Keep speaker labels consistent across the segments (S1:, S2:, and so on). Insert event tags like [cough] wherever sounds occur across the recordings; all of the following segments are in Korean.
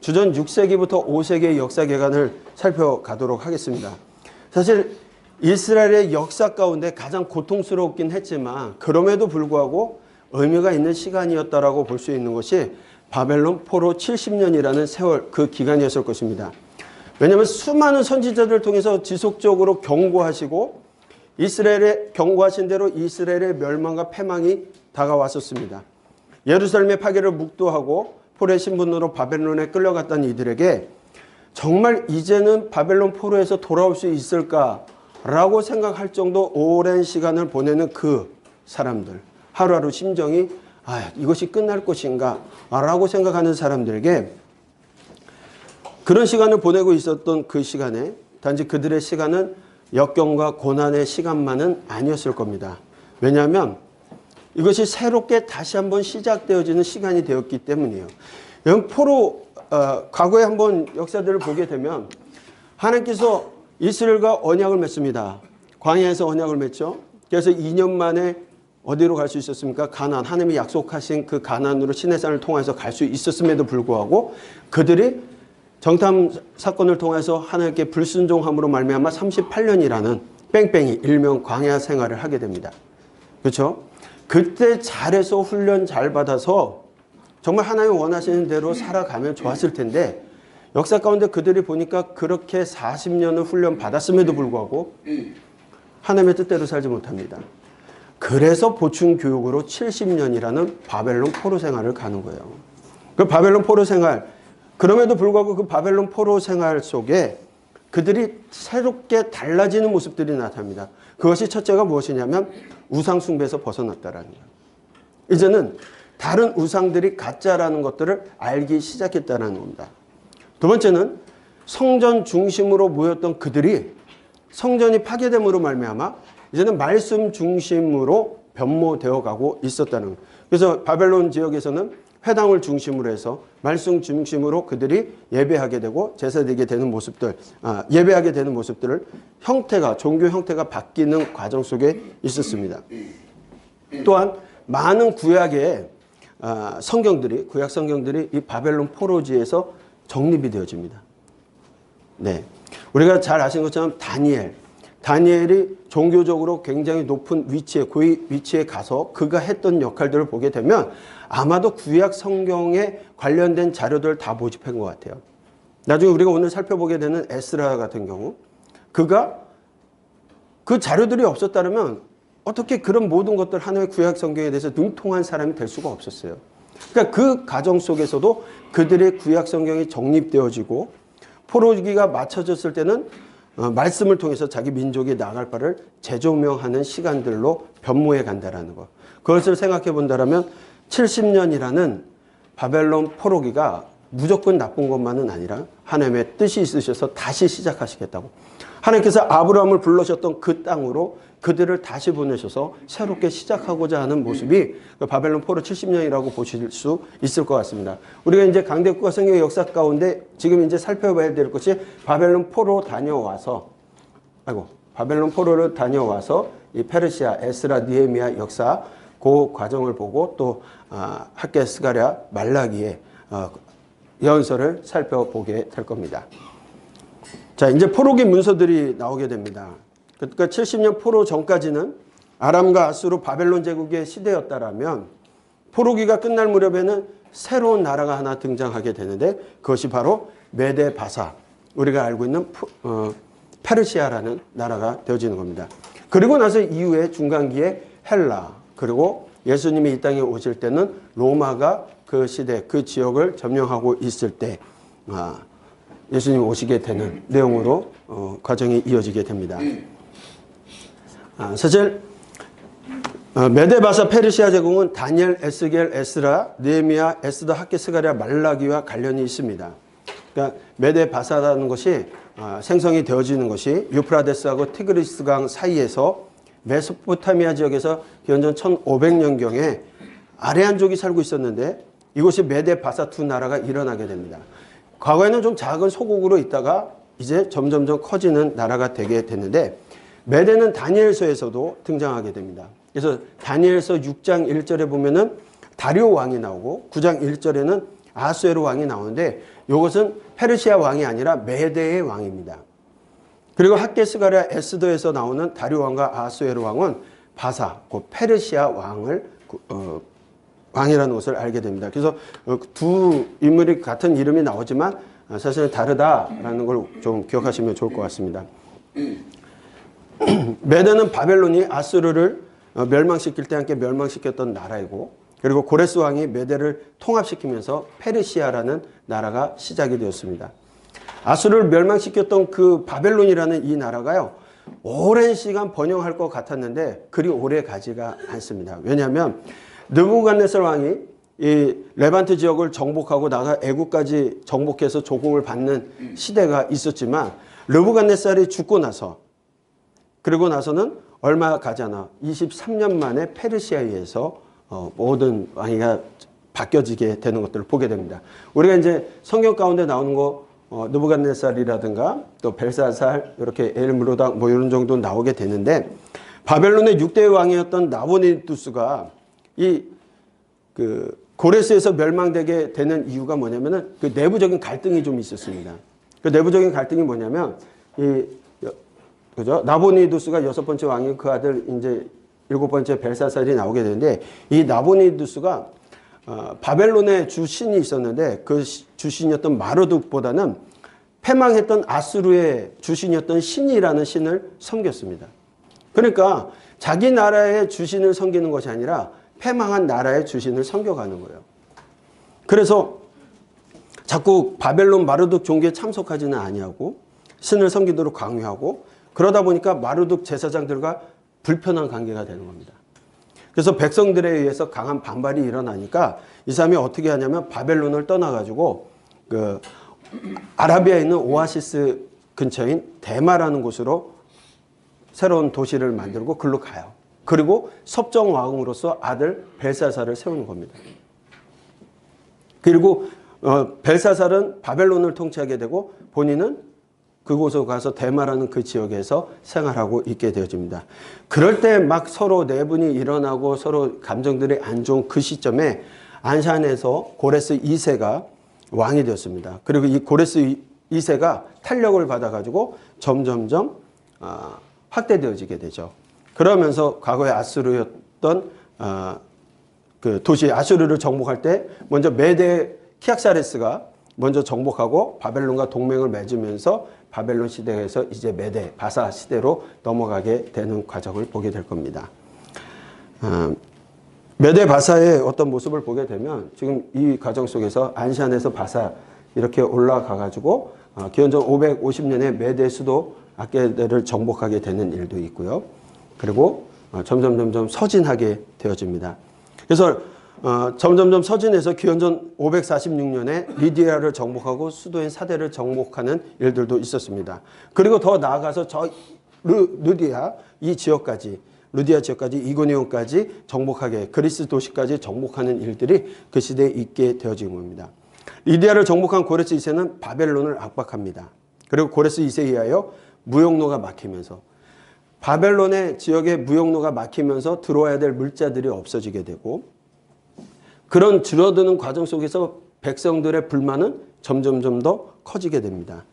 S1: 주전 6세기부터 5세기의 역사 개관을 살펴가도록 하겠습니다. 사실 이스라엘의 역사 가운데 가장 고통스럽긴 했지만 그럼에도 불구하고 의미가 있는 시간이었다라고 볼 수 있는 것이 바벨론 포로 70년이라는 세월 그 기간이었을 것입니다. 왜냐하면 수많은 선지자들을 통해서 지속적으로 경고하시고 이스라엘의 경고하신 대로 이스라엘의 멸망과 패망이 다가왔었습니다. 예루살렘의 파괴를 묵도하고 포로의 신분으로 바벨론에 끌려갔던 이들에게 정말 이제는 바벨론 포로에서 돌아올 수 있을까라고 생각할 정도 오랜 시간을 보내는 그 사람들 하루하루 심정이 아 이것이 끝날 것인가 라고 생각하는 사람들에게 그런 시간을 보내고 있었던 그 시간에 단지 그들의 시간은 역경과 고난의 시간만은 아니었을 겁니다. 왜냐하면 이것이 새롭게 다시 한번 시작되어지는 시간이 되었기 때문이에요. 여러분 포로 어, 과거에 한번 역사들을 보게 되면 하나님께서 이스라엘과 언약을 맺습니다. 광야에서 언약을 맺죠. 그래서 2년 만에 어디로 갈 수 있었습니까? 가난 하나님이 약속하신 그 가난으로 시내산을 통해서 갈 수 있었음에도 불구하고 그들이 정탐 사건을 통해서 하나님께 불순종함으로 말미암아 38년이라는 뺑뺑이 일명 광야 생활을 하게 됩니다. 그렇죠? 그때 잘해서 훈련 잘 받아서 정말 하나님 원하시는 대로 살아가면 좋았을 텐데 역사 가운데 그들이 보니까 그렇게 40년을 훈련 받았음에도 불구하고 하나님의 뜻대로 살지 못합니다. 그래서 보충 교육으로 70년이라는 바벨론 포로 생활을 가는 거예요. 그 바벨론 포로 생활 그럼에도 불구하고 그 바벨론 포로 생활 속에 그들이 새롭게 달라지는 모습들이 나타납니다. 그것이 첫째가 무엇이냐면 우상 숭배에서 벗어났다라는 거예요. 이제는 다른 우상들이 가짜라는 것들을 알기 시작했다는 겁니다. 두 번째는 성전 중심으로 모였던 그들이 성전이 파괴됨으로 말미암아 이제는 말씀 중심으로 변모되어 가고 있었다는 거예요. 그래서 바벨론 지역에서는 회당을 중심으로 해서 말씀 중심으로 그들이 예배하게 되고 제사드리게 되는 모습들, 아, 예배하게 되는 모습들을 형태가 종교 형태가 바뀌는 과정 속에 있었습니다. 또한 많은 구약의 아, 성경들이 구약 성경들이 이 바벨론 포로지에서 정립이 되어집니다. 네, 우리가 잘 아시는 것처럼 다니엘, 다니엘이 종교적으로 굉장히 높은 위치에 고위 위치에 가서 그가 했던 역할들을 보게 되면 아마도 구약 성경에 관련된 자료들 다 모집한 것 같아요. 나중에 우리가 오늘 살펴보게 되는 에스라 같은 경우 그가 그 자료들이 없었다면 어떻게 그런 모든 것들 하나님의 구약 성경에 대해서 능통한 사람이 될 수가 없었어요. 그러니까 그 과정 속에서도 그들의 구약 성경이 정립되어지고 포로기가 맞춰졌을 때는 어, 말씀을 통해서 자기 민족이 나갈 바를 재조명하는 시간들로 변모해 간다라는 것. 그것을 생각해 본다면 70년이라는 바벨론 포로기가 무조건 나쁜 것만은 아니라 하나님의 뜻이 있으셔서 다시 시작하시겠다고. 하나님께서 아브라함을 불러셨던 그 땅으로 그들을 다시 보내셔서 새롭게 시작하고자 하는 모습이 그 바벨론 포로 70년이라고 보실 수 있을 것 같습니다. 우리가 이제 강대국가 성경의 역사 가운데 지금 이제 살펴봐야 될 것이 바벨론 포로 다녀와서 아이고 바벨론 포로를 다녀와서 이 페르시아 에스라 니에미아 역사 그 과정을 보고 또 아, 학계 스가랴 말라기의 어, 예언서를 살펴보게 될 겁니다. 자, 이제 포로기 문서들이 나오게 됩니다. 그러니까 70년 포로 전까지는 아람과 아수르 바벨론 제국의 시대였다라면 포로기가 끝날 무렵에는 새로운 나라가 하나 등장하게 되는데 그것이 바로 메데 바사 우리가 알고 있는 어, 페르시아라는 나라가 되어지는 겁니다. 그리고 나서 이후에 중간기에 헬라 그리고 예수님이 이 땅에 오실 때는 로마가 그 시대 그 지역을 점령하고 있을 때 아, 예수님 오시게 되는 내용으로 어, 과정이 이어지게 됩니다. 아, 사실 어, 메데바사 페르시아 제국은 다니엘, 에스겔, 에스라, 느헤미야, 에스더, 학계, 스가랴, 말라기와 관련이 있습니다. 그러니까 메데바사라는 것이 아, 생성이 되어지는 것이 유프라데스하고 티그리스강 사이에서 메소포타미아 지역에서 현전 1500년경에 아레안족이 살고 있었는데 이곳이 메데바사 두 나라가 일어나게 됩니다. 과거에는 좀 작은 소국으로 있다가 이제 점점점 커지는 나라가 되게 됐는데 메데는 다니엘서에서도 등장하게 됩니다. 그래서 다니엘서 6장 1절에 보면은 다리오 왕이 나오고 9장 1절에는 아수에로 왕이 나오는데 이것은 페르시아 왕이 아니라 메대의 왕입니다. 그리고 학계스가랴 에스더에서 나오는 다류 왕과 아수에로 왕은 바사, 그 페르시아 왕을 어, 왕이라는 것을 알게 됩니다. 그래서 어, 두 인물이 같은 이름이 나오지만 어, 사실은 다르다라는 걸 좀 기억하시면 좋을 것 같습니다. 메대는 바벨론이 아수르를 어, 멸망시킬 때 함께 멸망시켰던 나라이고 그리고 고레스 왕이 메대를 통합시키면서 페르시아라는 나라가 시작이 되었습니다. 아수르를 멸망시켰던 그 바벨론이라는 이 나라가요. 오랜 시간 번영할 것 같았는데 그리 오래 가지가 않습니다. 왜냐하면 느부갓네살 왕이 이 레반트 지역을 정복하고 나가 애국까지 정복해서 조공을 받는 시대가 있었지만 르부갓네살이 죽고 나서 그리고 나서는 얼마 가지 않아 23년 만에 페르시아에 의해서 어, 모든 왕위가 바뀌어지게 되는 것들을 보게 됩니다. 우리가 이제 성경 가운데 나오는 거 어, 느부갓네살이라든가 또 벨사살 이렇게 엘므로당 뭐 이런 정도 나오게 되는데 바벨론의 6대 왕이었던 나보니두스가 이 그 고레스에서 멸망되게 되는 이유가 뭐냐면은 그 내부적인 갈등이 좀 있었습니다. 그 내부적인 갈등이 뭐냐면 이 그죠? 나보니두스가 여섯 번째 왕이 그 아들 이제 일곱 번째 벨사살이 나오게 되는데 이 나보니두스가 어, 바벨론의 주신이 있었는데 그 주신이었던 마르둑보다는 패망했던 아수르의 주신이었던 신이라는 신을 섬겼습니다. 그러니까 자기 나라의 주신을 섬기는 것이 아니라 패망한 나라의 주신을 섬겨가는 거예요. 그래서 자꾸 바벨론 마르둑 종교에 참석하지는 아니하고 신을 섬기도록 강요하고 그러다 보니까 마르둑 제사장들과 불편한 관계가 되는 겁니다. 그래서 백성들에 의해서 강한 반발이 일어나니까 이 사람이 어떻게 하냐면 바벨론을 떠나가지고 그 아라비아에 있는 오아시스 근처인 대마라는 곳으로 새로운 도시를 만들고 글로 가요. 그리고 섭정 왕으로서 아들 벨사살을 세우는 겁니다. 그리고 어, 벨사살은 바벨론을 통치하게 되고 본인은 그곳으로 가서 대마라는 그 지역에서 생활하고 있게 되어집니다. 그럴 때 막 서로 내분이 일어나고 서로 감정들이 안 좋은 그 시점에 안산에서 고레스 2세가 왕이 되었습니다. 그리고 이 고레스 2세가 탄력을 받아가지고 점점점 아, 확대되어지게 되죠. 그러면서 과거의 아수르였던 아, 그 도시 아수르를 정복할 때 먼저 메데 키악사레스가 먼저 정복하고 바벨론과 동맹을 맺으면서 바벨론 시대에서 이제 메데 바사 시대로 넘어가게 되는 과정을 보게 될 겁니다. 어, 메데 바사의 어떤 모습을 보게 되면 지금 이 과정 속에서 안시안에서 바사 이렇게 올라가 가지고 어, 기원전 550년에 메데 수도 아케데를 정복하게 되는 일도 있고요. 그리고 어, 점점 점점 서진하게 되어집니다. 그래서 어, 점점점 서진해서 기원전 546년에 리디아를 정복하고 수도인 사대를 정복하는 일들도 있었습니다. 그리고 더 나아가서 저 루, 루디아 이 지역까지 루디아 지역까지 이고니온까지 정복하게 그리스 도시까지 정복하는 일들이 그 시대에 있게 되어진 겁니다. 리디아를 정복한 고레스 2세는 바벨론을 압박합니다. 그리고 고레스 2세에 의하여 무역로가 막히면서 바벨론의 지역에 무역로가 막히면서 들어와야 될 물자들이 없어지게 되고 그런 줄어드는 과정 속에서 백성들의 불만은 점점점 더 커지게 됩니다.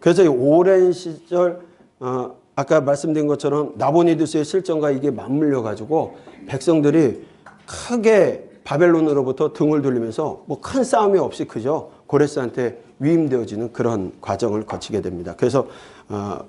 S1: 그래서 이 오랜 시절 어, 아까 말씀드린 것처럼 나보니두스의 실정과 이게 맞물려 가지고 백성들이 크게 바벨론으로부터 등을 돌리면서 뭐 큰 싸움이 없이 그저 고레스한테 위임되어지는 그런 과정을 거치게 됩니다. 그래서 어,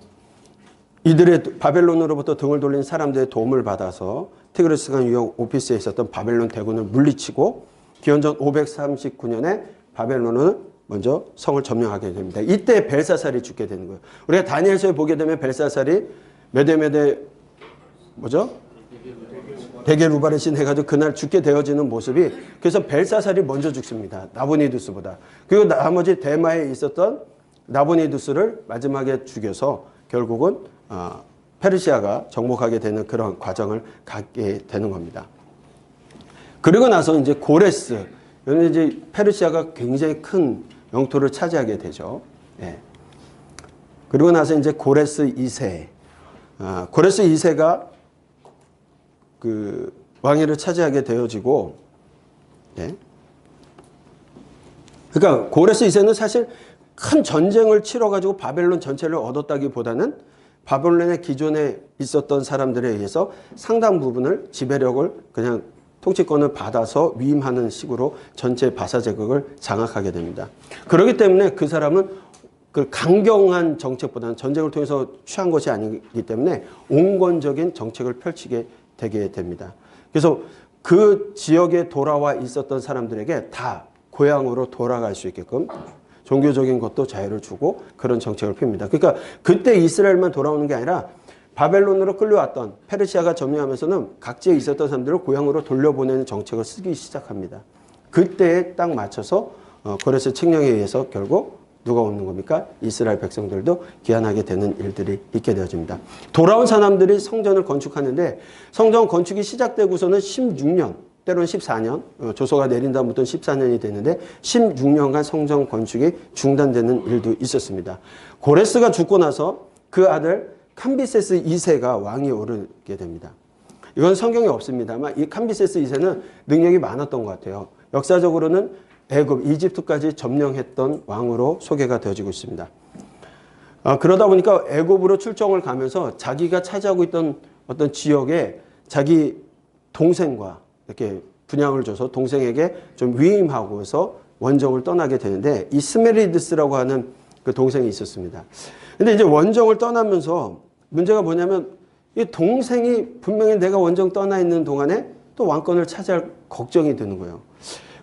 S1: 이들의 바벨론으로부터 등을 돌린 사람들의 도움을 받아서 티그리스강 유역 오피스에 있었던 바벨론 대군을 물리치고 기원전 539년에 바벨론은 먼저 성을 점령하게 됩니다. 이때 벨사살이 죽게 되는 거예요. 우리가 다니엘서에 보게 되면 벨사살이 메데메데 뭐죠? 대게 루바르 신 해가지고 그날 죽게 되어지는 모습이 그래서 벨사살이 먼저 죽습니다. 나보니두스보다. 그리고 나머지 대마에 있었던 나보니두스를 마지막에 죽여서 결국은 어, 페르시아가 정복하게 되는 그런 과정을 갖게 되는 겁니다. 그리고 나서 이제 고레스, 여기 이제 페르시아가 굉장히 큰 영토를 차지하게 되죠. 예. 그리고 나서 이제 고레스 2세, 아, 고레스 2세가 그 왕위를 차지하게 되어지고, 예. 그러니까 고레스 2세는 사실 큰 전쟁을 치러 가지고 바벨론 전체를 얻었다기보다는 바벨론의 기존에 있었던 사람들에 의해서 상당 부분을 지배력을 그냥 통치권을 받아서 위임하는 식으로 전체 바사 제국을 장악하게 됩니다. 그렇기 때문에 그 사람은 그 강경한 정책보다는 전쟁을 통해서 취한 것이 아니기 때문에 온건적인 정책을 펼치게 되게 됩니다. 그래서 그 지역에 돌아와 있었던 사람들에게 다 고향으로 돌아갈 수 있게끔 종교적인 것도 자유를 주고 그런 정책을 펴니다. 그러니까 그때 이스라엘만 돌아오는 게 아니라 바벨론으로 끌려왔던 페르시아가 점령하면서는 각지에 있었던 사람들을 고향으로 돌려보내는 정책을 쓰기 시작합니다. 그때에 딱 맞춰서 어, 고레스 칙령에 의해서 결국 누가 오는 겁니까? 이스라엘 백성들도 귀환하게 되는 일들이 있게 되어집니다. 돌아온 사람들이 성전을 건축하는데 성전 건축이 시작되고서는 16년 때로는 14년, 어, 조서가 내린 다음부터 14년이 되는데 16년간 성전 건축이 중단되는 일도 있었습니다. 고레스가 죽고 나서 그 아들 캄비세스 2세가 왕이 오르게 됩니다. 이건 성경에 없습니다만 이 캄비세스 2세는 능력이 많았던 것 같아요. 역사적으로는 애굽, 이집트까지 점령했던 왕으로 소개가 되어지고 있습니다. 아, 그러다 보니까 애굽으로 출정을 가면서 자기가 차지하고 있던 어떤 지역에 자기 동생과 이렇게 분양을 줘서 동생에게 좀 위임하고서 원정을 떠나게 되는데 이 스메리드스라고 하는 그 동생이 있었습니다. 근데 이제 원정을 떠나면서 문제가 뭐냐면 이 동생이 분명히 내가 원정 떠나 있는 동안에 또 왕권을 차지할 걱정이 드는 거예요.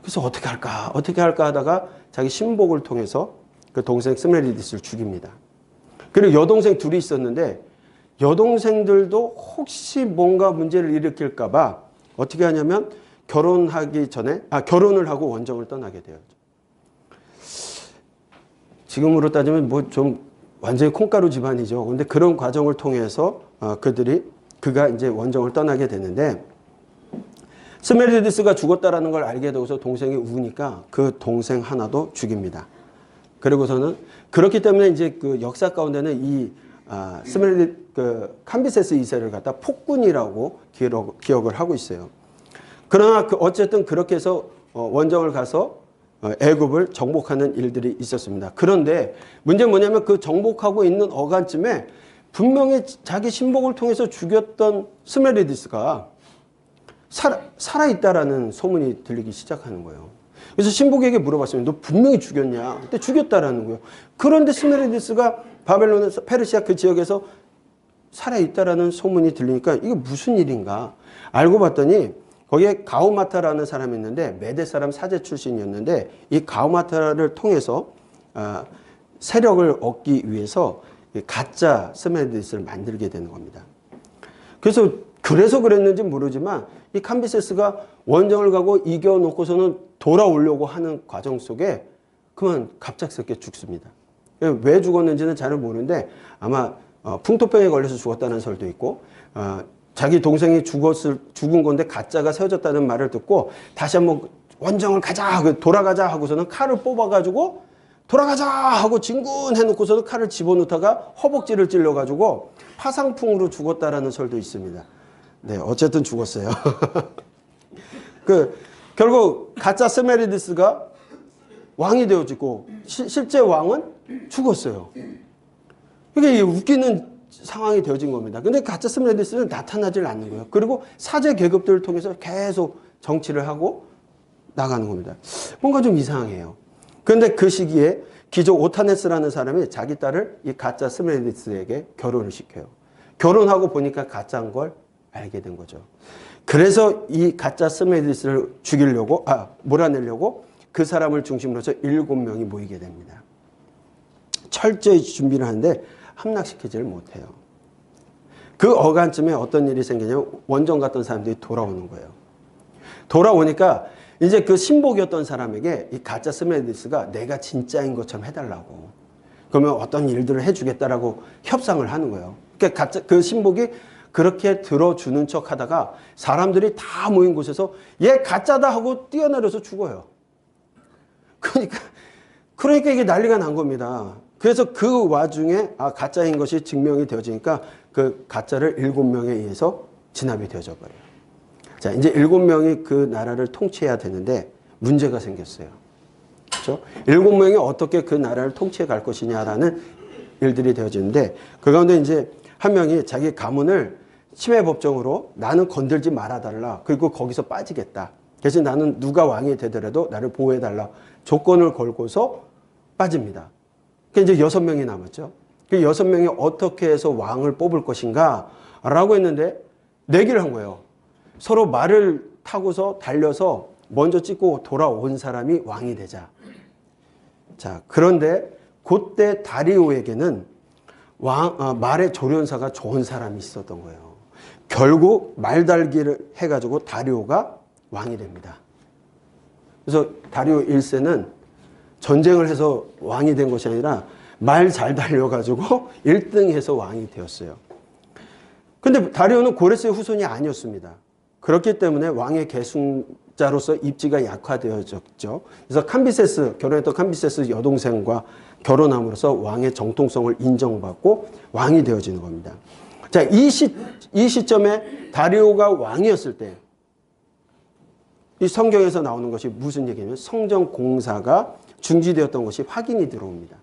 S1: 그래서 어떻게 할까 어떻게 할까 하다가 자기 신복을 통해서 그 동생 스메리디스를 죽입니다. 그리고 여동생 둘이 있었는데 여동생들도 혹시 뭔가 문제를 일으킬까봐 어떻게 하냐면 결혼하기 전에 아 결혼을 하고 원정을 떠나게 돼요. 지금으로 따지면 뭐 좀 완전히 콩가루 집안이죠. 근데 그런 과정을 통해서 어, 그들이 그가 이제 원정을 떠나게 되는데 스메리디스가 죽었다라는 걸 알게 되고서 동생이 우니까 그 동생 하나도 죽입니다. 그리고서는 그렇기 때문에 이제 그 역사 가운데는 이 아, 스메리디 그 캄비세스 2세를 갖다 폭군이라고 기록, 기억을 하고 있어요. 그러나 그 어쨌든 그렇게 해서 어, 원정을 가서 어, 애굽을 정복하는 일들이 있었습니다. 그런데 문제는 뭐냐면 그 정복하고 있는 어간쯤에 분명히 자기 신복을 통해서 죽였던 스메리디스가 살아, 살아있다라는 소문이 들리기 시작하는 거예요. 그래서 신복에게 물어봤습니다. 너 분명히 죽였냐? 그때 죽였다라는 거예요. 그런데 스메리디스가 바벨론에서 페르시아 그 지역에서 살아있다라는 소문이 들리니까 이게 무슨 일인가? 알고 봤더니 거기에 가우마타라는 사람이 있는데 메대 사람 사제 출신이었는데 이 가우마타를 통해서 아, 세력을 얻기 위해서 가짜 스메디스를 만들게 되는 겁니다. 그래서 그래서 그랬는지 모르지만 이 캄비세스가 원정을 가고 이겨놓고서는 돌아오려고 하는 과정 속에 그만 갑작스럽게 죽습니다. 왜 죽었는지는 잘 모르는데 아마 어, 풍토병에 걸려서 죽었다는 설도 있고 어, 자기 동생이 죽었을 죽은 건데 가짜가 세워졌다는 말을 듣고 다시 한번 원정을 가자 그 돌아가자 하고서는 칼을 뽑아가지고 돌아가자 하고 진군 해놓고서는 칼을 집어넣다가 허벅지를 찔러가지고 파상풍으로 죽었다라는 설도 있습니다. 네, 어쨌든 죽었어요. [laughs] 그 결국 가짜 스메리디스가 왕이 되어지고 시, 실제 왕은 죽었어요. 이게 웃기는 상황이 되어진 겁니다. 근데 가짜 스메리디스는 나타나질 않는 거예요. 그리고 사제 계급들을 통해서 계속 정치를 하고 나가는 겁니다. 뭔가 좀 이상해요. 그런데 그 시기에 기족 오타네스라는 사람이 자기 딸을 이 가짜 스메리디스에게 결혼을 시켜요. 결혼하고 보니까 가짜인 걸 알게 된 거죠. 그래서 이 가짜 스메디스를 죽이려고, 아, 몰아내려고 그 사람을 중심으로 해서 일곱 명이 모이게 됩니다. 철저히 준비를 하는데 함락시키지를 못해요. 그 어간쯤에 어떤 일이 생기냐면 원정 갔던 사람들이 돌아오는 거예요. 돌아오니까 이제 그 신복이었던 사람에게 이 가짜 스메디스가 내가 진짜인 것처럼 해달라고. 그러면 어떤 일들을 해주겠다라고 협상을 하는 거예요. 그러니까 가짜, 그 신복이 그렇게 들어주는 척 하다가 사람들이 다 모인 곳에서 얘 가짜다 하고 뛰어내려서 죽어요. 그러니까, 그러니까 이게 난리가 난 겁니다. 그래서 그 와중에 아, 가짜인 것이 증명이 되어지니까 그 가짜를 일곱 명에 의해서 진압이 되어져 버려요. 자, 이제 일곱 명이 그 나라를 통치해야 되는데 문제가 생겼어요. 그렇죠? 일곱 명이 어떻게 그 나라를 통치해 갈 것이냐라는 일들이 되어지는데 그 가운데 이제 한 명이 자기 가문을 침해 법정으로 나는 건들지 말아달라. 그리고 거기서 빠지겠다. 대신 나는 누가 왕이 되더라도 나를 보호해달라. 조건을 걸고서 빠집니다. 그 이제 여섯 명이 남았죠. 그 여섯 명이 어떻게 해서 왕을 뽑을 것인가? 라고 했는데 내기를 한 거예요. 서로 말을 타고서 달려서 먼저 찍고 돌아온 사람이 왕이 되자. 자, 그런데 그때 다리오에게는 왕, 아, 말의 조련사가 좋은 사람이 있었던 거예요. 결국 말달기를 해가지고 다리오가 왕이 됩니다. 그래서 다리오 1세는 전쟁을 해서 왕이 된 것이 아니라 말 잘 달려가지고 [laughs] 1등 해서 왕이 되었어요. 근데 다리오는 고레스의 후손이 아니었습니다. 그렇기 때문에 왕의 계승자로서 입지가 약화되어졌죠. 그래서 캄비세스, 결혼했던 캄비세스 여동생과 결혼함으로써 왕의 정통성을 인정받고 왕이 되어지는 겁니다. 자, 이 시, 이 시점에 다리오가 왕이었을 때, 이 성경에서 나오는 것이 무슨 얘기냐면 성전 공사가 중지되었던 것이 확인이 들어옵니다.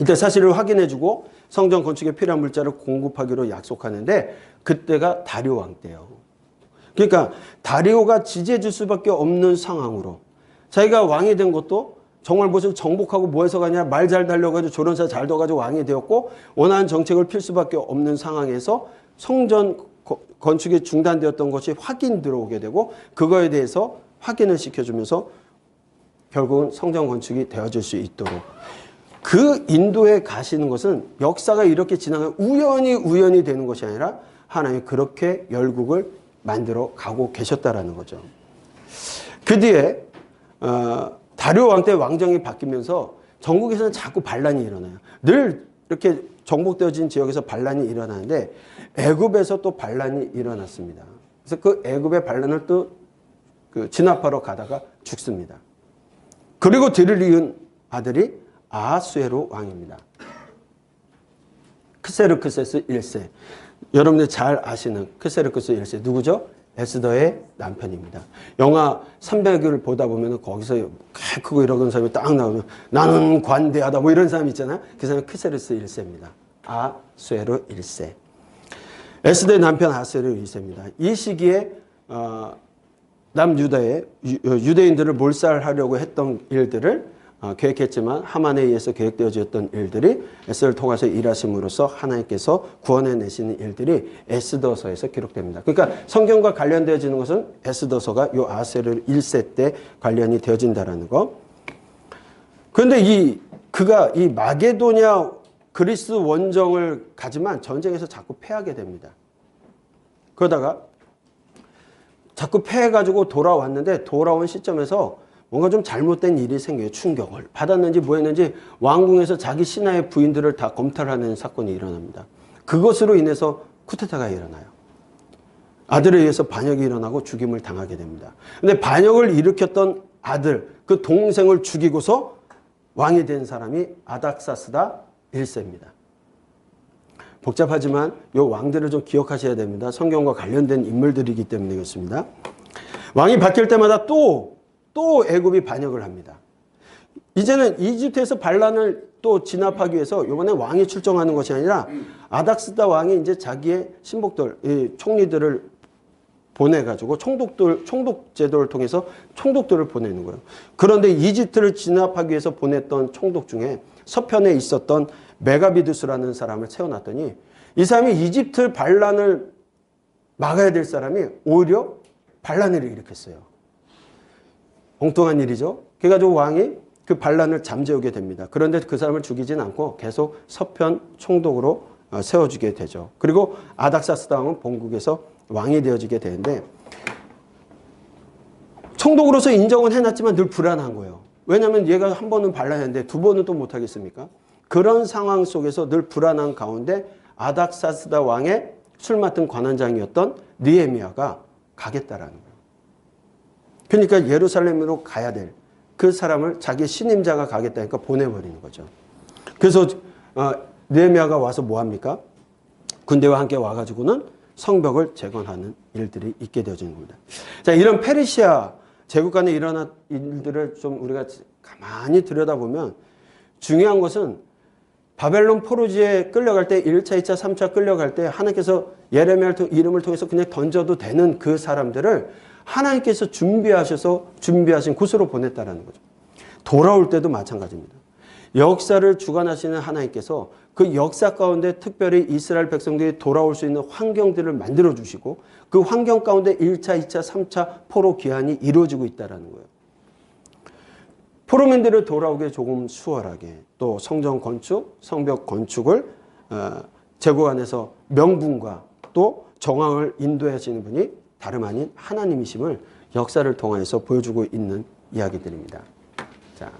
S1: 이때 사실을 확인해주고 성전 건축에 필요한 물자를 공급하기로 약속하는데 그때가 다리오 왕 때요. 그러니까 다리오가 지지해줄 수밖에 없는 상황으로 자기가 왕이 된 것도 정말 무슨 정복하고 뭐 해서가 아니라 말잘 달려가지고 조련사 잘 둬가지고 왕이 되었고 원하는 정책을 필 수밖에 없는 상황에서 성전 건축이 중단되었던 것이 확인 들어오게 되고 그거에 대해서 확인을 시켜주면서 결국은 성전 건축이 되어질 수 있도록 그 인도에 가시는 것은 역사가 이렇게 지나가 우연히 우연히 되는 것이 아니라 하나님이 그렇게 열국을 만들어 가고 계셨다라는 거죠. 그 뒤에 어, 다리오 왕 때 왕정이 바뀌면서 전국에서는 자꾸 반란이 일어나요. 늘 이렇게 정복되어진 지역에서 반란이 일어나는데 애굽에서 또 반란이 일어났습니다. 그래서 그 애굽의 반란을 또 그 진압하러 가다가 죽습니다. 그리고 뒤를 이은 아들이 아하수에로 왕입니다. 크세르크세스 1세. 여러분들 잘 아시는 크세르크스 1세 누구죠? 에스더의 남편입니다. 영화 300을 보다 보면 거기서 개 크고 이러는 사람이 딱 나오면 나는 관대하다 뭐 이런 사람 있잖아요. 그 사람이 크세르스 1세입니다. 아수에로 1세. 에스더의 남편 아수에로 1세입니다. 이 시기에 어, 남유다의 유대인들을 몰살하려고 했던 일들을 어, 계획했지만 하만에 의해서 계획되어졌던 일들이 에스를 통해서 일하심으로써 하나님께서 구원해 내시는 일들이 에스더서에서 기록됩니다. 그러니까 성경과 관련되어지는 것은 에스더서가 요 아세르 1세 때 관련이 되어진다라는 거. 그런데 이 그가 이 마게도냐 그리스 원정을 가지만 전쟁에서 자꾸 패하게 됩니다. 그러다가 자꾸 패해가지고 돌아왔는데 돌아온 시점에서 뭔가 좀 잘못된 일이 생겨요. 충격을 받았는지 뭐 했는지 왕궁에서 자기 신하의 부인들을 다 검탈하는 사건이 일어납니다. 그것으로 인해서 쿠데타가 일어나요. 아들에 의해서 반역이 일어나고 죽임을 당하게 됩니다. 근데 반역을 일으켰던 아들, 그 동생을 죽이고서 왕이 된 사람이 아닥사스다 1세입니다. 복잡하지만 이 왕들을 좀 기억하셔야 됩니다. 성경과 관련된 인물들이기 때문에 그렇습니다. 왕이 바뀔 때마다 또 또 애굽이 반역을 합니다. 이제는 이집트에서 반란을 또 진압하기 위해서 이번에 왕이 출정하는 것이 아니라 아닥스다 왕이 이제 자기의 신복들, 총리들을 보내가지고 총독들, 총독 제도를 통해서 총독들을 보내는 거예요. 그런데 이집트를 진압하기 위해서 보냈던 총독 중에 서편에 있었던 메가비두스라는 사람을 세워놨더니 이 사람이 이집트 반란을 막아야 될 사람이 오히려 반란을 일으켰어요. 엉뚱한 일이죠. 그래가지고 왕이 그 반란을 잠재우게 됩니다. 그런데 그 사람을 죽이진 않고 계속 서편 총독으로 어, 세워주게 되죠. 그리고 아닥사스 다음은 본국에서 왕이 되어지게 되는데 총독으로서 인정은 해놨지만 늘 불안한 거예요. 왜냐하면 얘가 한 번은 반란했는데 두 번은 또 못하겠습니까? 그런 상황 속에서 늘 불안한 가운데 아닥사스다 왕의 술 맡은 관원장이었던 느에미아가 가겠다라는 거예요. 그러니까 예루살렘으로 가야 될 그 사람을 자기 신임자가 가겠다니까 보내버리는 거죠. 그래서 어, 느헤미야가 와서 뭐 합니까? 군대와 함께 와가지고는 성벽을 재건하는 일들이 있게 되어지는 겁니다. 자, 이런 페르시아 제국 간에 일어난 일들을 좀 우리가 가만히 들여다보면 중요한 것은 바벨론 포로지에 끌려갈 때 1차, 2차, 3차 끌려갈 때 하나님께서 예레미야 이름을 통해서 그냥 던져도 되는 그 사람들을 하나님께서 준비하셔서 준비하신 곳으로 보냈다라는 거죠. 돌아올 때도 마찬가지입니다. 역사를 주관하시는 하나님께서 그 역사 가운데 특별히 이스라엘 백성들이 돌아올 수 있는 환경들을 만들어 주시고 그 환경 가운데 1차, 2차, 3차 포로 귀환이 이루어지고 있다라는 거예요. 포로민들을 돌아오게 조금 수월하게 또 성전 건축, 성벽 건축을 어, 제국 안에서 명분과 또 정황을 인도하시는 분이 다름 아닌 하나님이심을 역사를 통해서 보여주고 있는 이야기들입니다. 자,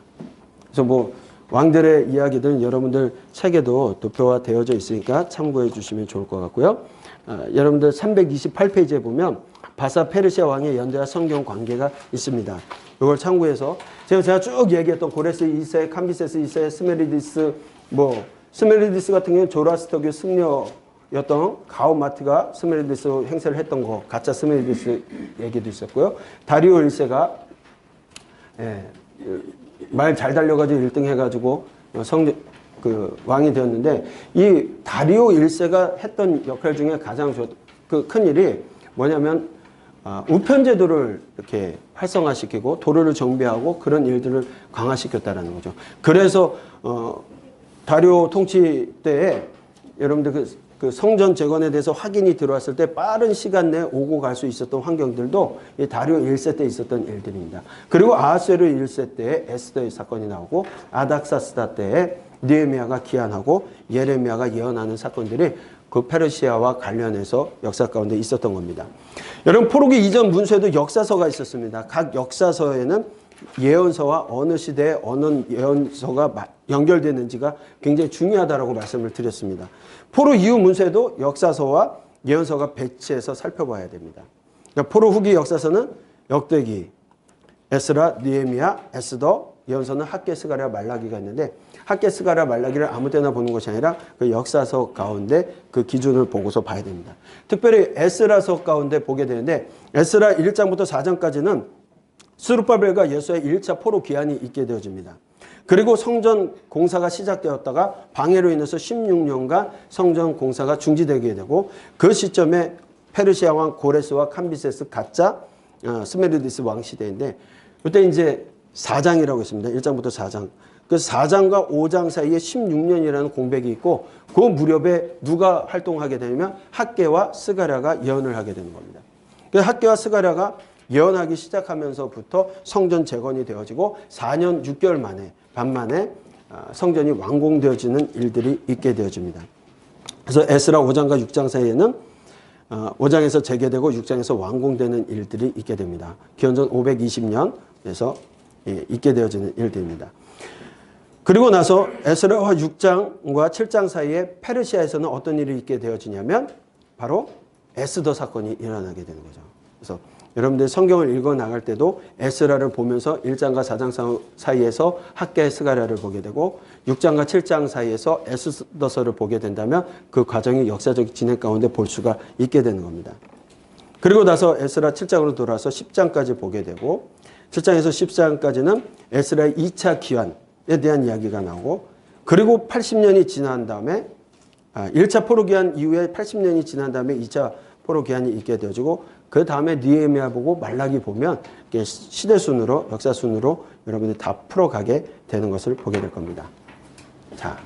S1: 그래서 뭐 왕들의 이야기들은 여러분들 책에도 도표화 되어져 있으니까 참고해 주시면 좋을 것 같고요. 어, 여러분들 328페이지에 보면 바사 페르시아 왕의 연대와 성경 관계가 있습니다. 이걸 참고해서 제가 제가 쭉 얘기했던 고레스 2세, 캄비세스 2세, 스메리디스 뭐 스메리디스 같은 경우는 조라스터교 승려였던 가오마트가 스메리디스 행세를 했던 거 가짜 스메리디스 얘기도 있었고요. 다리오 1세가 예, 말잘 달려가지고 1등 해가지고 성, 그 왕이 되었는데 이 다리오 1세가 했던 역할 중에 가장 그 큰 일이 뭐냐면 아, 우편제도를 이렇게 활성화시키고 도로를 정비하고 그런 일들을 강화시켰다라는 거죠. 그래서 어, 다리오 통치 때에 여러분들 그, 그 성전 재건에 대해서 확인이 들어왔을 때 빠른 시간 내에 오고 갈 수 있었던 환경들도 이 다리오 1세 때 있었던 일들입니다. 그리고 아하스웨르 1세 때에 에스더의 사건이 나오고 아닥사스다 때에 느헤미야가 기한하고 예레미야가 예언하는 사건들이 그 페르시아와 관련해서 역사 가운데 있었던 겁니다. 여러분 포로기 이전 문서에도 역사서가 있었습니다. 각 역사서에는 예언서와 어느 시대에 어느 예언서가 연결되는지가 굉장히 중요하다고 말씀을 드렸습니다. 포로 이후 문서에도 역사서와 예언서가 배치해서 살펴봐야 됩니다. 그러니까 포로 후기 역사서는 역대기, 에스라, 니에미야, 에스더, 예언서는 학계, 스가랴, 말라기가 있는데 학계, 스가랴, 말라기를 아무 때나 보는 것이 아니라 그 역사서 가운데 그 기준을 보고서 봐야 됩니다. 특별히 에스라서 가운데 보게 되는데 에스라 1장부터 4장까지는 스루바벨과 예수의 1차 포로 기한이 있게 되어집니다. 그리고 성전 공사가 시작되었다가 방해로 인해서 16년간 성전 공사가 중지되게 되고 그 시점에 페르시아 왕 고레스와 캄비세스 가짜 어, 스메르디스 왕 시대인데 이때 이제 4장이라고 있습니다. 1장부터 4장. 그 4장과 5장 사이에 16년이라는 공백이 있고 그 무렵에 누가 활동하게 되냐면 학계와 스가랴가 예언을 하게 되는 겁니다. 그 학계와 스가랴가 예언하기 시작하면서부터 성전 재건이 되어지고 4년 6개월 만에 반 만에 아, 성전이 완공되어지는 일들이 있게 되어집니다. 그래서 에스라 5장과 6장 사이에는 5장에서 아, 재개되고 6장에서 완공되는 일들이 있게 됩니다. 기원전 520년에서 예, 있게 되어지는 일들입니다. 그리고 나서 에스라와 6장과 7장 사이에 페르시아에서는 어떤 일이 있게 되어지냐면 바로 에스더 사건이 일어나게 되는 거죠. 그래서 여러분들 성경을 읽어 나갈 때도 에스라를 보면서 1장과 4장 사이에서 학계 스가랴를 보게 되고 6장과 7장 사이에서 에스더서를 보게 된다면 그 과정이 역사적 진행 가운데 볼 수가 있게 되는 겁니다. 그리고 나서 에스라 7장으로 돌아서 10장까지 보게 되고 7장에서 14장까지는 에스라의 2차 기환에 대한 이야기가 나오고 그리고 80년이 지난 다음에 1차 아, 포로 기한 이후에 80년이 지난 다음에 2차 포로 기한이 있게 되어지고 그 다음에 니에미아 보고 말라기 보면 시대 순으로 역사 순으로 여러분들이 다 풀어가게 되는 것을 보게 될 겁니다. 자,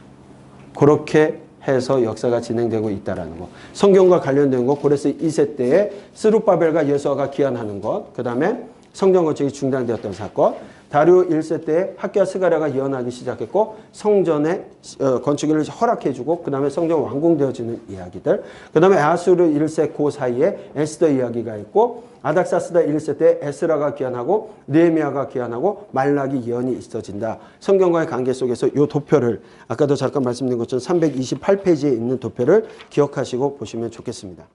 S1: 그렇게 해서 역사가 진행되고 있다라는 것. 성경과 관련된 것, 고레스 2세 때에 스루바벨과 예수아가 기한하는 것, 그 다음에 성전 건축이 중단되었던 사건, 다리오 1세 때 학교와 스가랴가 예언하기 시작했고 성전의 어, 건축을 허락해주고 그 다음에 성전 완공되어지는 이야기들 그 다음에 아수르 1세 그 사이에 에스더 이야기가 있고 아닥사스다 1세 때 에스라가 기한하고 느헤미야가 기한하고 말라기 예언이 있어진다. 성경과의 관계 속에서 이 도표를 아까도 잠깐 말씀드린 것처럼 328페이지에 있는 도표를 기억하시고 보시면 좋겠습니다.